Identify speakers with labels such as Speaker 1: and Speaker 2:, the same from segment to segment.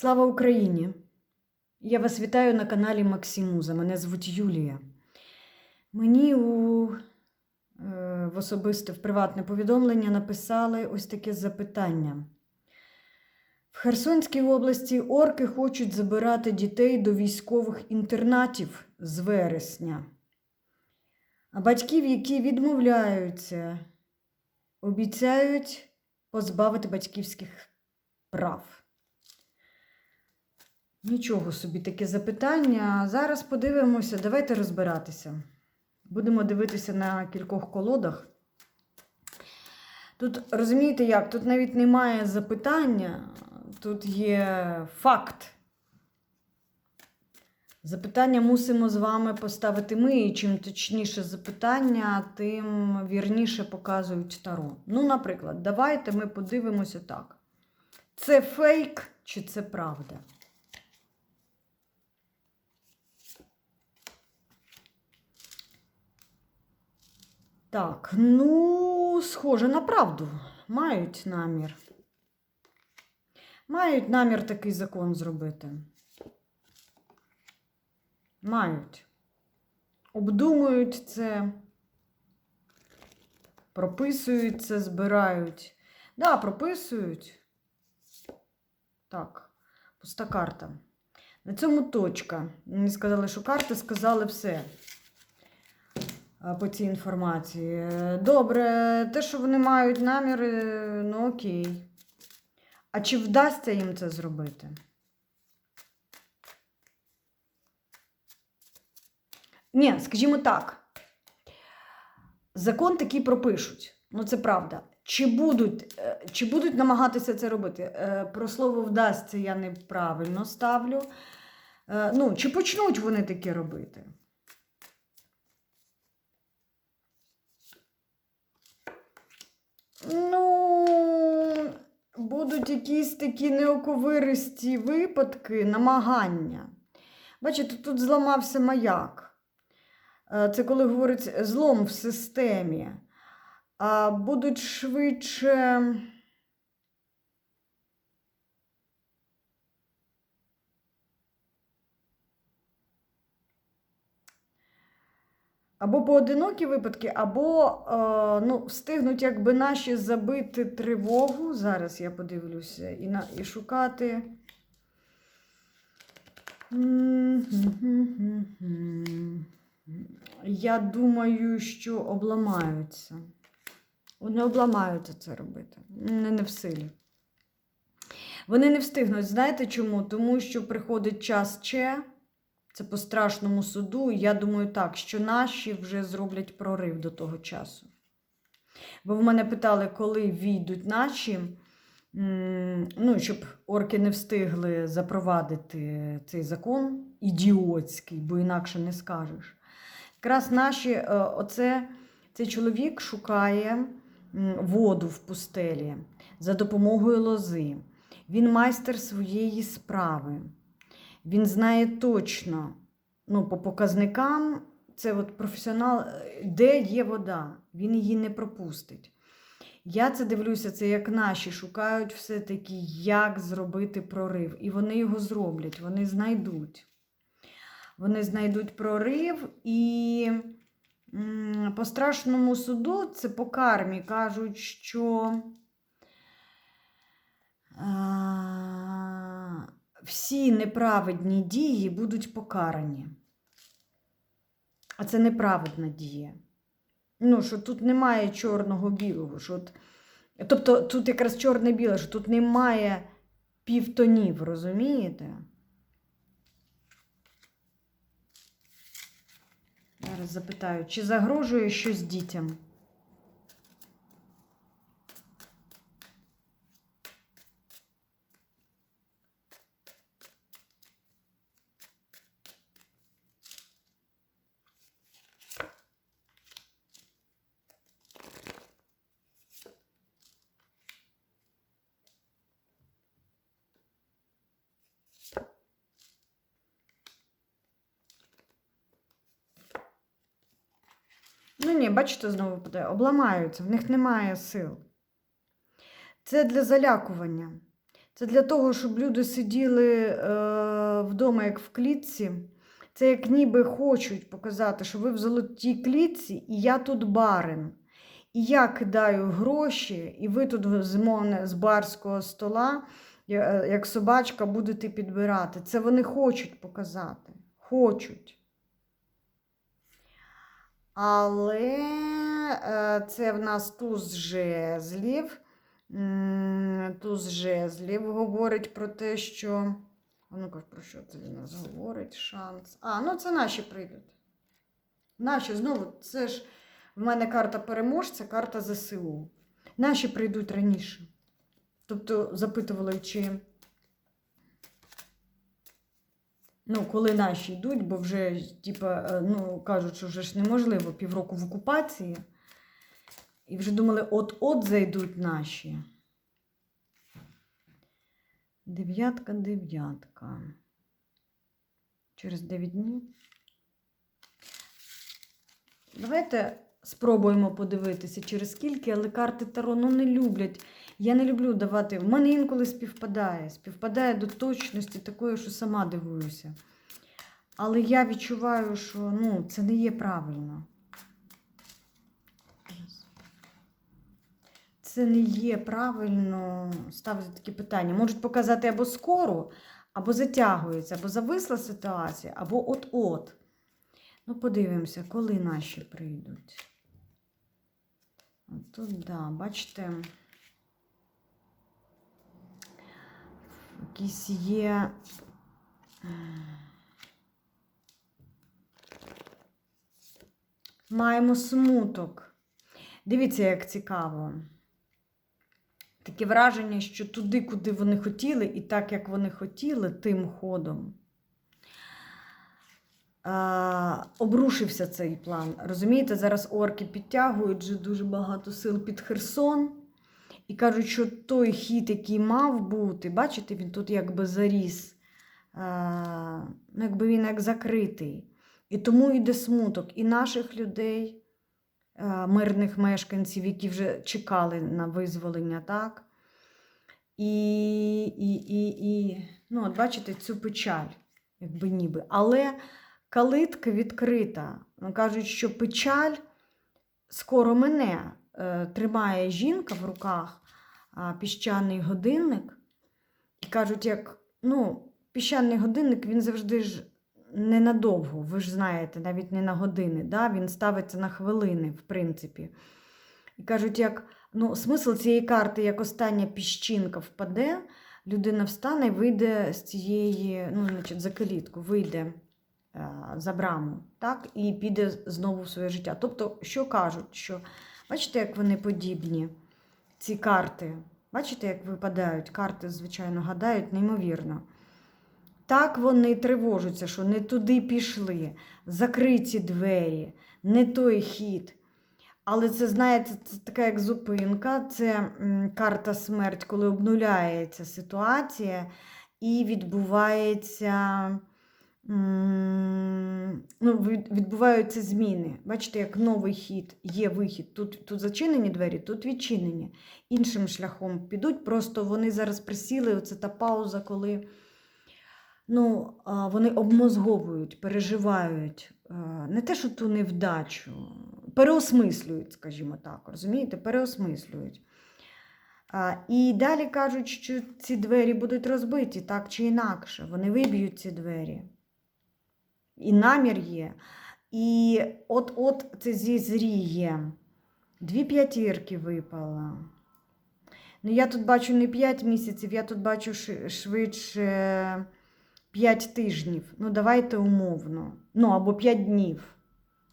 Speaker 1: Слава Україні! Я вас вітаю на каналі Максимуза. Мене звуть Юлія. Мені у, е, в особисте в приватне повідомлення написали ось таке запитання. В Херсонській області орки хочуть забирати дітей до військових інтернатів з вересня. А батьків, які відмовляються, обіцяють позбавити батьківських прав. Нічого собі таке запитання. Зараз подивимося, давайте розбиратися. Будемо дивитися на кількох колодах. Тут розумієте як? Тут навіть немає запитання, тут є факт. Запитання мусимо з вами поставити ми, і чим точніше запитання, тим вірніше показують Таро. Ну, наприклад, давайте ми подивимося так. Це фейк чи це правда? Так, ну, схоже на правду. Мають намір. Мають намір такий закон зробити. Мають. Обдумують це, прописують це, збирають. Да, прописують. Так, пуста карта. На цьому точка. Мені сказали, що карти сказали все по цій інформації. Е, Добре, те, що вони мають наміри, ну окей. А чи вдасться їм це зробити? Ні, скажімо так. Закон такий пропишуть. Ну, це правда. Чи будуть, е, чи будуть намагатися це робити? Е, Про слово вдасться я неправильно ставлю. Е, Ну, чи почнуть вони таке робити? Ну, будуть якісь такі неоковиристі випадки, намагання. Бачите, тут зламався маяк. Е, Це коли говорить злом в системі. Будуть швидше. Або поодинокі випадки, або е, ну, встигнуть якби наші забити тривогу. Зараз я подивлюся і, на, і шукати. Я думаю, що обламаються. Вони обламаються це робити. Вони не в силі. Вони не встигнуть. Знаєте чому? Тому що приходить час Че, це по страшному суду. Я думаю так, що наші вже зроблять прорив до того часу. Бо в мене питали, коли війдуть наші, ну, щоб орки не встигли запровадити цей закон ідіотський, бо інакше не скажеш. Якраз наші, е, оце, цей чоловік шукає воду в пустелі за допомогою лози. Він майстер своєї справи. Він знає точно, ну, по показникам, це от професіонал, де є вода, він її не пропустить. Я це дивлюся, це як наші шукають все-таки, як зробити прорив. І вони його зроблять, вони знайдуть. Вони знайдуть прорив і по страшному суду, це по кармі, кажуть, що всі неправедні дії будуть покарані. А це неправедна дія. Ну, що тут немає чорного-білого. Що от, тобто тут якраз чорне-біле, що тут немає півтонів, розумієте? Зараз запитаю, чи загрожує щось дітям? Ну ні, бачите, знову буде, обламаються, в них немає сил. Це для залякування. Це для того, щоб люди сиділи е, вдома, як в клітці. Це як ніби хочуть показати, що ви в золотій клітці, і я тут барин. І я кидаю гроші, і ви тут з з барського стола, е, як собачка, будете підбирати. Це вони хочуть показати. Хочуть. Але е, це в нас туз жезлів. Туз жезлів говорить про те, що. А ну-ка, про що це він нас говорить? Шанс. А, ну це наші прийдуть. Наші, знову, це ж в мене карта переможця, карта ЗСУ. Наші прийдуть раніше. Тобто запитували, чи. Ну, коли наші йдуть, бо вже, типа, е, ну, кажуть, що вже ж неможливо півроку в окупації. І вже думали, от-от зайдуть наші. Дев'ятка, дев'ятка. Через 9 днів. Давайте спробуємо подивитися, через скільки, але карти Таро ну, не люблять. Я не люблю давати. В мене інколи співпадає. Співпадає до точності такої, що сама дивуюся. Але я відчуваю, що ну, це не є правильно. Це не є правильно ставити такі питання. Можуть показати або скоро, або затягується, або зависла ситуація, або от-от. Ну, подивимося, коли наші прийдуть. Тут, да, бачите, якісь є. Маємо смуток. Дивіться, як цікаво. Таке враження, що туди, куди вони хотіли, і так, як вони хотіли, тим ходом. Обрушився цей план. Розумієте, зараз орки підтягують вже дуже багато сил під Херсон. І кажуть, що той хід, який мав бути, бачите, він тут якби заріс, ну, якби він як закритий. І тому йде смуток і наших людей, мирних мешканців, які вже чекали на визволення, так? І, і, і, і ну, бачите, цю печаль, якби ніби. Але калитка відкрита. Кажуть, що печаль скоро мене е, тримає жінка в руках піщаний годинник. І кажуть, як ну, піщаний годинник він завжди ж ненадовго, ви ж знаєте, навіть не на години. Да? Він ставиться на хвилини, в принципі. І кажуть, як ну, смисл цієї карти, як остання піщинка впаде, людина встане і вийде з цієї, ну, значить, за калітку, вийде за браму, так, і піде знову в своє життя. Тобто, що кажуть, що бачите, як вони подібні, ці карти. Бачите, як випадають карти, звичайно, гадають, неймовірно. Так вони тривожаться, що не туди пішли, закриті двері, не той хід. Але це, знаєте, це така як зупинка, це карта смерть, коли обнуляється ситуація і відбувається, ну, відбуваються зміни. Бачите, як новий хід, є вихід. Тут, тут зачинені двері, тут відчинені. Іншим шляхом підуть. Просто вони зараз присіли, оце та пауза, коли ну, вони обмозговують, переживають не те, що ту невдачу, переосмислюють, скажімо так, розумієте, переосмислюють. А, І далі кажуть, що ці двері будуть розбиті так чи інакше. Вони виб'ють ці двері. І намір є. І от-от це зізріє. Дві п'ятірки випало. Ну, я тут бачу не 5 місяців, я тут бачу швидше 5 тижнів. Ну, давайте умовно. Ну, або 5 днів.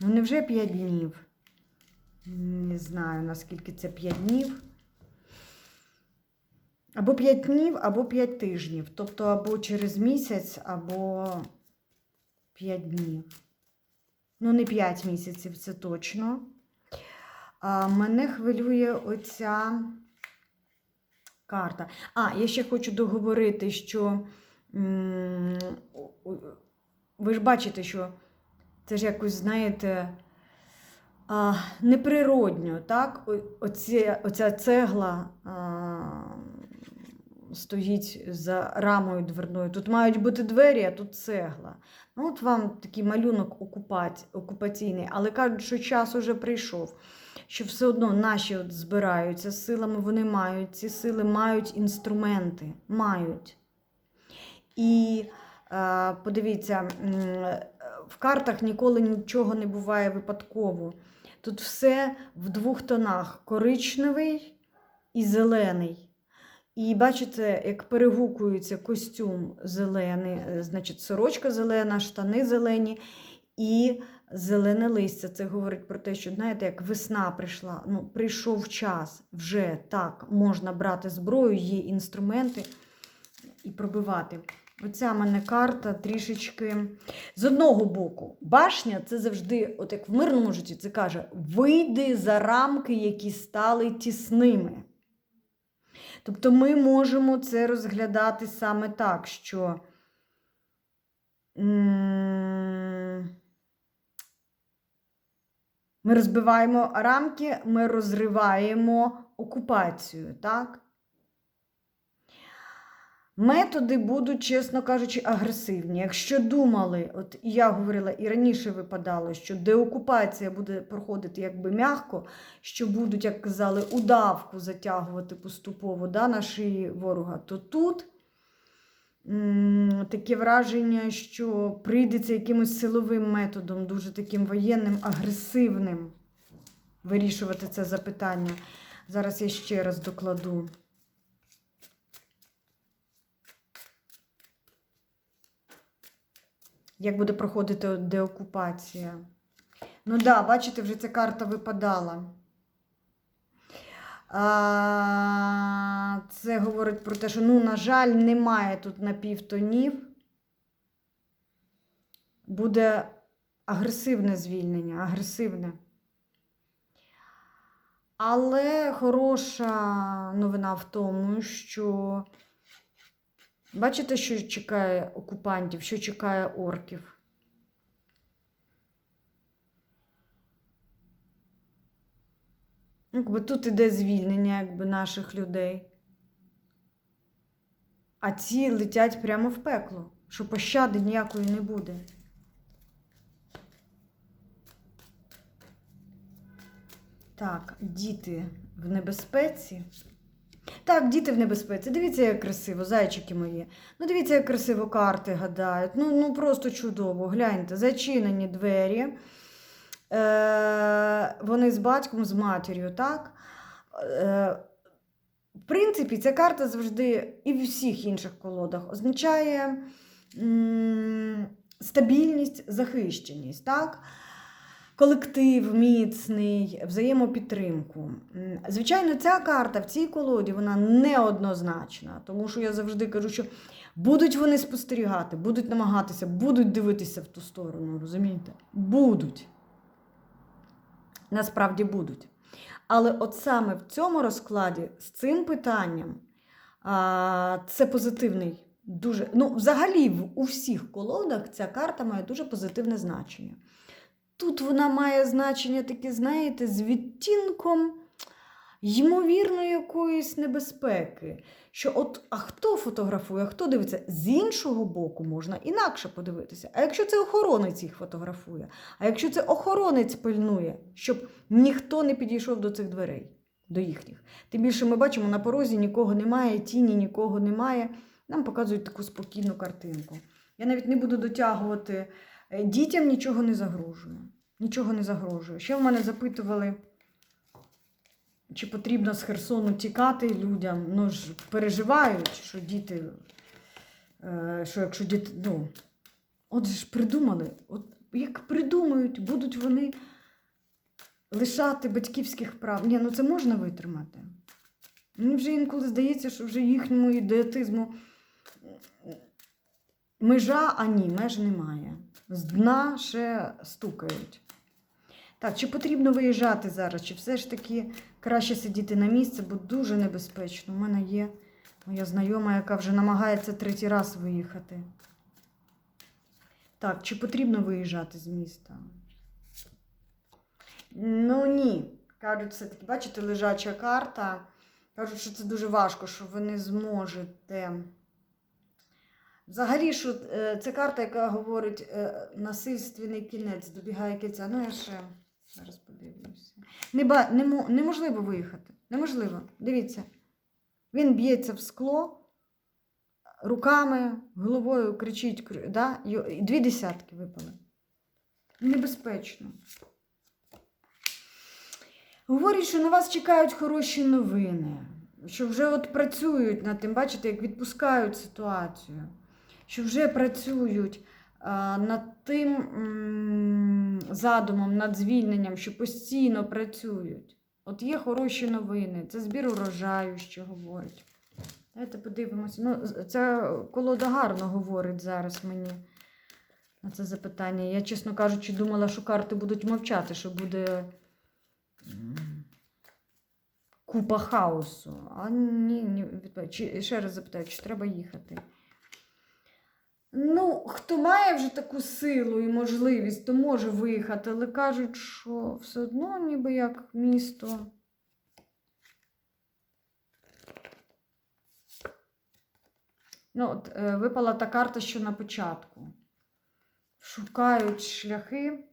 Speaker 1: Ну, невже 5 днів? Не знаю, наскільки це 5 днів. Або 5 днів, або 5 тижнів. Тобто або через місяць, або 5 днів. Ну, не 5 місяців, це точно. А, мене хвилює оця карта. А, я ще хочу договорити, що ви ж бачите, що це ж якось, знаєте, а, неприродньо, так? Оці, оця цегла а, стоїть за рамою дверною. Тут мають бути двері, а тут цегла. Ну, от вам такий малюнок окупаційний, але кажуть, що час уже прийшов. Що все одно наші от збираються з силами, вони мають ці сили, мають інструменти, мають. І е, подивіться, в картах ніколи нічого не буває випадково. Тут все в двох тонах: коричневий і зелений. І бачите, як перегукується костюм зелений, е, значить, сорочка зелена, штани зелені і зелене листя. Це говорить про те, що, знаєте, як весна прийшла, ну, прийшов час, вже так, можна брати зброю, є інструменти і пробивати. Оця мене карта трішечки. З одного боку, башня це завжди, от як в мирному житті, це каже: вийди за рамки, які стали тісними. Тобто ми можемо це розглядати саме так, що ми розбиваємо рамки, ми розриваємо окупацію, так? Методи будуть, чесно кажучи, агресивні. Якщо думали, от я говорила, і раніше випадало, що деокупація буде проходити якби м'яко, що будуть, як казали, удавку затягувати поступово да, на шиї ворога, то тут таке враження, що прийдеться якимось силовим методом, дуже таким воєнним, агресивним вирішувати це запитання. Зараз я ще раз докладу. Як буде проходити деокупація? Ну да, бачите, вже ця карта випадала. А, це говорить про те, що, ну, на жаль, немає тут напівтонів. Буде агресивне звільнення, агресивне. Але хороша новина в тому, що Бачите, що чекає окупантів, що чекає орків? Якби тут іде звільнення якби, наших людей. А ці летять прямо в пекло, що пощади ніякої не буде. Так, діти в небезпеці. Так, діти в небезпеці. Дивіться, як красиво, зайчики мої. Ну, дивіться, як красиво карти гадають. Ну, ну просто чудово. Гляньте, зачинені двері. Е, вони з батьком, з матір'ю, так? Е, в принципі, ця карта завжди і в всіх інших колодах означає м, стабільність, захищеність. так? Колектив міцний, взаємопідтримку. Звичайно, ця карта в цій колоді вона неоднозначна, тому що я завжди кажу, що будуть вони спостерігати, будуть намагатися, будуть дивитися в ту сторону, розумієте? Будуть. Насправді будуть. Але от саме в цьому розкладі з цим питанням це позитивний. Дуже, ну, взагалі, в, у всіх колодах ця карта має дуже позитивне значення. Тут вона має значення таке, знаєте, з відтінком ймовірно якоїсь небезпеки. Що от, а хто фотографує, а хто дивиться? З іншого боку можна інакше подивитися. А якщо це охоронець їх фотографує, а якщо це охоронець пильнує, щоб ніхто не підійшов до цих дверей, до їхніх. Тим більше ми бачимо, на порозі нікого немає, тіні нікого немає. Нам показують таку спокійну картинку. Я навіть не буду дотягувати. Е, Дітям нічого не загрожує. Нічого не загрожує. Ще в мене запитували, чи потрібно з Херсону тікати людям. Ну ж переживають, що діти, е, що якщо діти, ну, от ж придумали, от як придумають, будуть вони лишати батьківських прав. Ні, ну це можна витримати. Мені вже інколи здається, що вже їхньому ідеатизму межа, а ні, меж немає. З дна ще стукають. Так, чи потрібно виїжджати зараз, чи все ж таки краще сидіти на місці, бо дуже небезпечно. У мене є моя знайома, яка вже намагається третій раз виїхати. Так, чи потрібно виїжджати з міста? Ну ні. Кажуть, все-таки, бачите, лежача карта. Кажуть, що це дуже важко, що ви не зможете. Взагалі, що е, це карта, яка говорить е, насильственний кінець, добігає кінця. Ну, я ще зараз подивлюся. Не ба... Неможливо виїхати. Неможливо. Дивіться. Він б'ється в скло, руками, головою кричить, кр- да? Дві десятки випали. Небезпечно. Говорять, що на вас чекають хороші новини, що вже от працюють над тим, бачите, як відпускають ситуацію, що вже працюють над тим задумом, над звільненням, що постійно працюють. От є хороші новини, це збір урожаю, що говорить. Давайте подивимося. Ну, це колода гарно говорить зараз мені на це запитання. Я, чесно кажучи, думала, що карти будуть мовчати, що буде купа хаосу. А ні, ні. Ще раз запитаю, чи треба їхати? Ну, хто має вже таку силу і можливість, то може виїхати, але кажуть, що все одно ніби як місто. Ну, от, е, випала та карта, що на початку. Шукають шляхи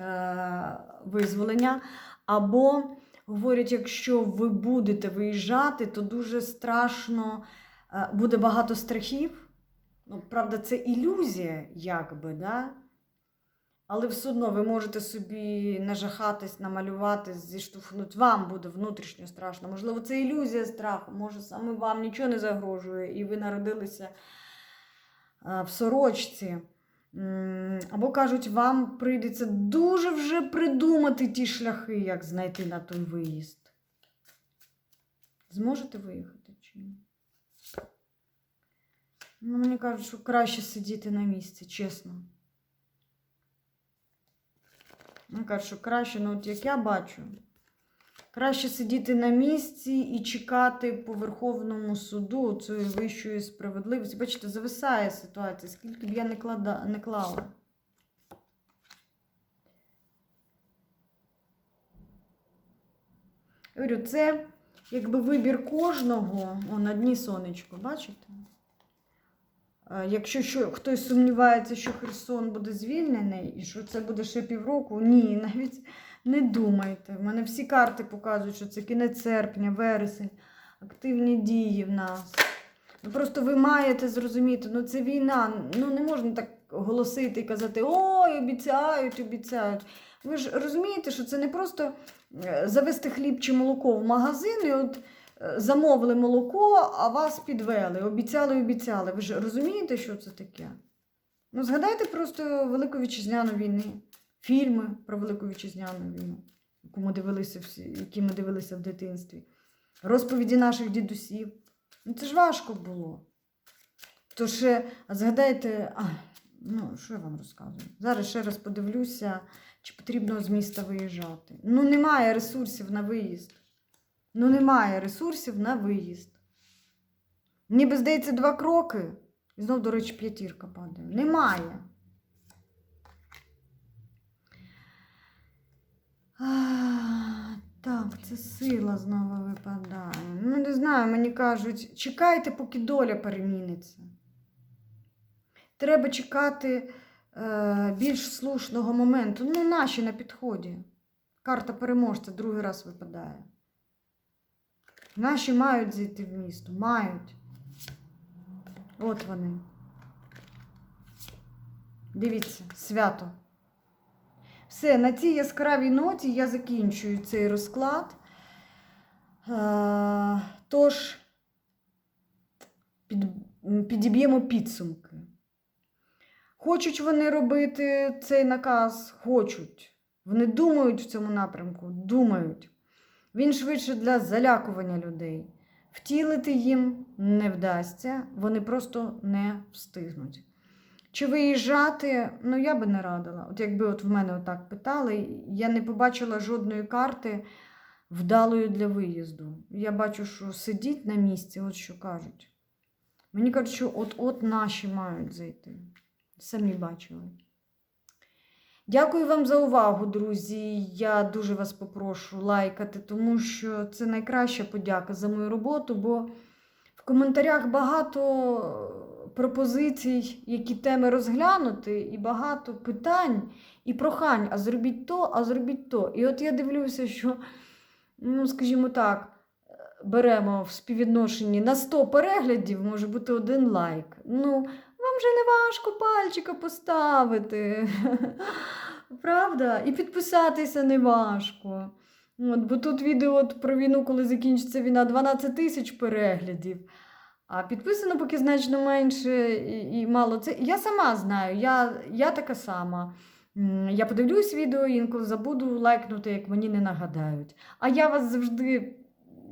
Speaker 1: е, визволення, або говорять, якщо ви будете виїжджати, то дуже страшно, е, буде багато страхів. Ну, правда, це ілюзія, якби, да? але все одно ви можете собі нажахатись, намалювати, зіштовхнути. Вам буде внутрішньо страшно. Можливо, це ілюзія страху, може, саме вам нічого не загрожує, і ви народилися е, в сорочці. Або кажуть, вам прийдеться дуже вже придумати ті шляхи, як знайти на той виїзд. Зможете виїхати чи ні? Ну, мені кажуть, що краще сидіти на місці, чесно. Мені кажуть, що краще, ну от як я бачу, краще сидіти на місці і чекати по Верховному суду цієї вищої справедливості. Бачите, зависає ситуація, скільки б я не, клада, не клала. Говорю, це якби вибір кожного, о, на дні сонечко, бачите? Е, Якщо що, хтось сумнівається, що Херсон буде звільнений і що це буде ще півроку, ні, навіть не думайте. У мене всі карти показують, що це кінець серпня, вересень, активні дії в нас. Ну, просто ви маєте зрозуміти, ну це війна, ну не можна так голосити і казати, ой, обіцяють, обіцяють. Ви ж розумієте, що це не просто е, завести хліб чи молоко в магазин і от замовили молоко, а вас підвели, обіцяли, обіцяли. Ви ж розумієте, що це таке? Ну, згадайте просто Велику Вітчизняну війну, фільми про Велику Вітчизняну війну, яку ми дивилися всі, які ми дивилися в дитинстві, розповіді наших дідусів. Ну, це ж важко було. То ще, а згадайте, а, ну, що я вам розказую? Зараз ще раз подивлюся, чи потрібно з міста виїжджати. Ну, немає ресурсів на виїзд. Ну, немає ресурсів на виїзд. Ніби, здається, два кроки. І знов, до речі, п'ятірка падає. Немає. А, так, це сила знову випадає. Ну, не знаю, мені кажуть, чекайте, поки доля переміниться. Треба чекати е, більш слушного моменту. Ну, наші на підході. Карта переможця другий раз випадає. Наші мають зайти в місто. Мають. От вони. Дивіться, свято. Все, на цій яскравій ноті я закінчую цей розклад. Е, Тож, під, підіб'ємо підсумки. Хочуть вони робити цей наказ? Хочуть. Вони думають в цьому напрямку, думають. Він швидше для залякування людей. Втілити їм не вдасться, вони просто не встигнуть. Чи виїжджати, ну я би не радила. От якби от в мене отак питали, я не побачила жодної карти вдалої для виїзду. Я бачу, що сидіть на місці, от що кажуть. Мені кажуть, що от-от наші мають зайти. Самі бачили. Дякую вам за увагу, друзі. Я дуже вас попрошу лайкати, тому що це найкраща подяка за мою роботу, бо в коментарях багато пропозицій, які теми розглянути, і багато питань і прохань, а зробіть то, а зробіть то. І от я дивлюся, що, ну, скажімо так, беремо в співвідношенні на 100 переглядів, може бути один лайк. Ну, вам же не важко пальчика поставити. Правда? І підписатися не важко. От, бо тут відео про війну, коли закінчиться війна, 12 тисяч переглядів. А підписано поки значно менше і, і мало. Це я сама знаю, я, я така сама. Я подивлюсь відео, інколи забуду лайкнути, як мені не нагадають. А я вас завжди,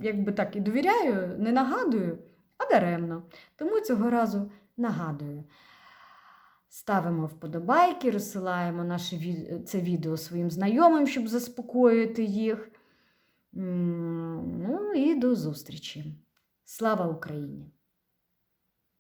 Speaker 1: якби так, і довіряю, не нагадую, а даремно. Тому цього разу нагадую. Ставимо вподобайки, розсилаємо наше це відео своїм знайомим, щоб заспокоїти їх. Ну і до зустрічі. Слава Україні!